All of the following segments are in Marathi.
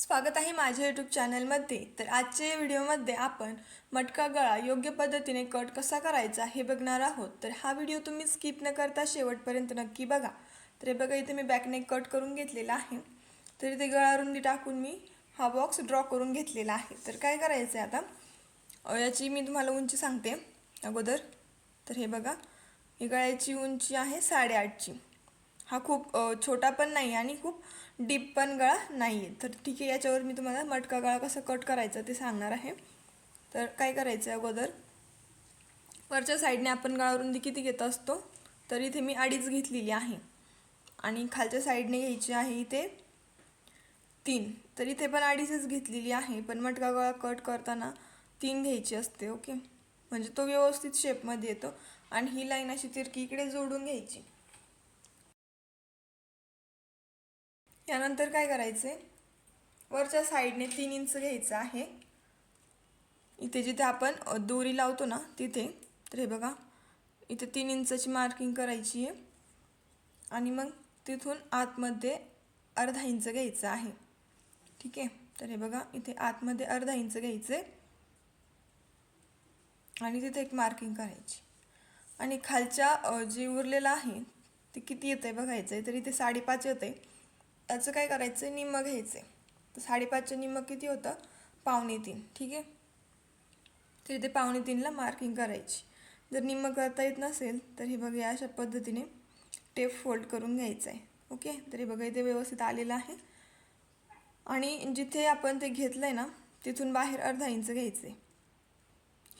स्वागत आहे माझ्या यूट्यूब चॅनलमध्ये तर आजच्या व्हिडिओमध्ये आपण मटका गळा योग्य पद्धतीने कट कसा करायचा हे बघणार आहोत. तर हा व्हिडिओ तुम्ही स्किप न करता शेवटपर्यंत नक्की बघा. तर हे बघा इथे मी बॅकने कट करून घेतलेला आहे. तर इथे गळा रुंदी टाकून मी हा बॉक्स ड्रॉ करून घेतलेला आहे. तर काय करायचं आहे आता याची मी तुम्हाला उंची सांगते अगोदर. तर हे बघा ही गळ्याची उंची आहे साडेआठची. हा खूप छोटा पण नाही आणि खूप डीप पण गळा नाही आहे तर ठीक आहे याच्यावर मी तुम्हाला मटका गळा कसं कट करायचा ते सांगणार आहे. तर काय करायचं आहे अगोदर? वरच्या साईडने आपण गळावरून किती घेत असतो तर इथे मी अडीच घेतलेली आहे. आणि खालच्या साईडने घ्यायची आहे इथे तीन. तर इथे पण अडीचच घेतलेली आहे पण मटका गळा कट करताना तीन घ्यायची असते ओके? म्हणजे तो व्यवस्थित शेपमध्ये येतो. आणि ही लाईन अशी तिरकी इकडे जोडून घ्यायची. त्यानंतर काय करायचे वरच्या साईडने तीन इंच घ्यायचं आहे. इथे जिथे आपण दोरी लावतो ना तिथे. तर हे बघा इथे तीन इंचाची मार्किंग करायची आहे. आणि मग तिथून आतमध्ये अर्धा इंच घ्यायचं आहे. ठीक आहे? तर हे बघा इथे आतमध्ये अर्धा इंच घ्यायचं आहे आणि तिथे एक मार्किंग करायची. आणि खालच्या जे उरलेलं आहे ते किती येतं आहे बघायचं आहे तर इथे साडेपाच येतं आहे त्याचं काय करायचं? आहे निम्मं घ्यायचं आहे तर साडेपाचचं निम्मं किती होतं? पावणे तीन. ठीक आहे? तर इथे पावणे तीनला मार्किंग करायची. जर निम्मं करता येत नसेल तर हे बघा अशा पद्धतीने टेप फोल्ड करून घ्यायचं आहे ओके? तर हे बघा इथे व्यवस्थित आलेलं आहे. आणि जिथे आपण ते घेतलं आहे ना तिथून बाहेर अर्धा इंच घ्यायचं आहे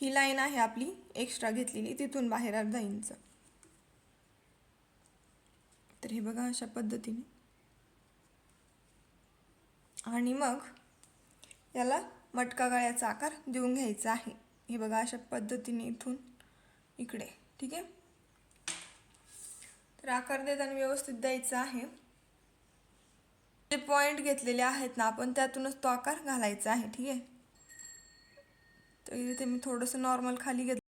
ही लाईन आहे आपली एक्स्ट्रा घेतलेली तिथून बाहेर अर्धा इंच. तर हे बघा अशा पद्धतीने. आणि मग याला मटका गळ्याचा आकार देऊन घ्यायचा आहे. हे बघा अशा पद्धतीने इथून इकडे ठीक आहे? तर आकार देताना व्यवस्थित द्यायचा आहे. जे पॉईंट घेतलेले आहेत ना आपण त्यातूनच तो आकार घालायचा आहे ठीक आहे? तर इथे मी थोडंसं नॉर्मल खाली घेतलं.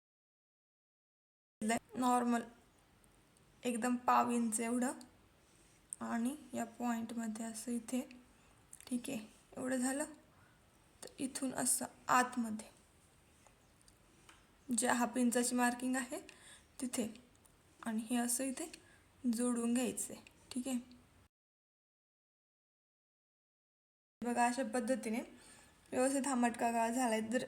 नॉर्मल एकदम पाव इंच एवढं. आणि या पॉईंटमध्ये असं इथे ठीक आहे एवढं झालं? तर इथून असं आतमध्ये. जे हा पिंचाची मार्किंग आहे तिथे. आणि हे असं इथे जोडून घ्यायचं आहे ठीक आहे? बघा अशा पद्धतीने व्यवस्थित हा मटका गळा झाला आहे जर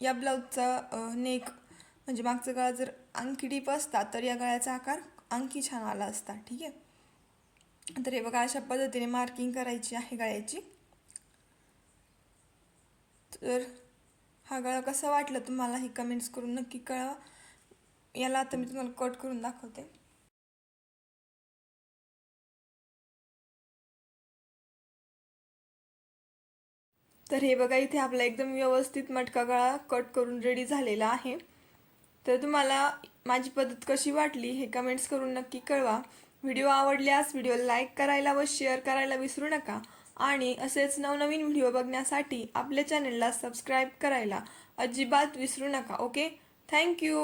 या ब्लाऊजचा नेक म्हणजे मागचा गळा जर अंकी डीप असता तर या गळ्याचा आकार अंकी छान आला असता ठीक आहे? तर हे बघा अशा पद्धतीने मार्किंग करायची आहे गळ्याची. तर हा गळा कसा वाटला तुम्हाला? हे कमेंट्स करून नक्की कळवा. याला आता मी तुम्हाला कट करून दाखवते. तर हे बघा इथे आपला एकदम व्यवस्थित मटका गळा कट करून रेडी झालेला आहे. तर तुम्हाला माझी पद्धत कशी वाटली हे कमेंट्स करून नक्की कळवा. व्हिडिओ आवडल्यास व्हिडिओ लाईक करायला व शेअर करायला विसरू नका. आणि असेच नवनवीन व्हिडिओ बघण्यासाठी आपल्या चॅनलला सबस्क्राईब करायला अजिबात विसरू नका ओके थँक्यू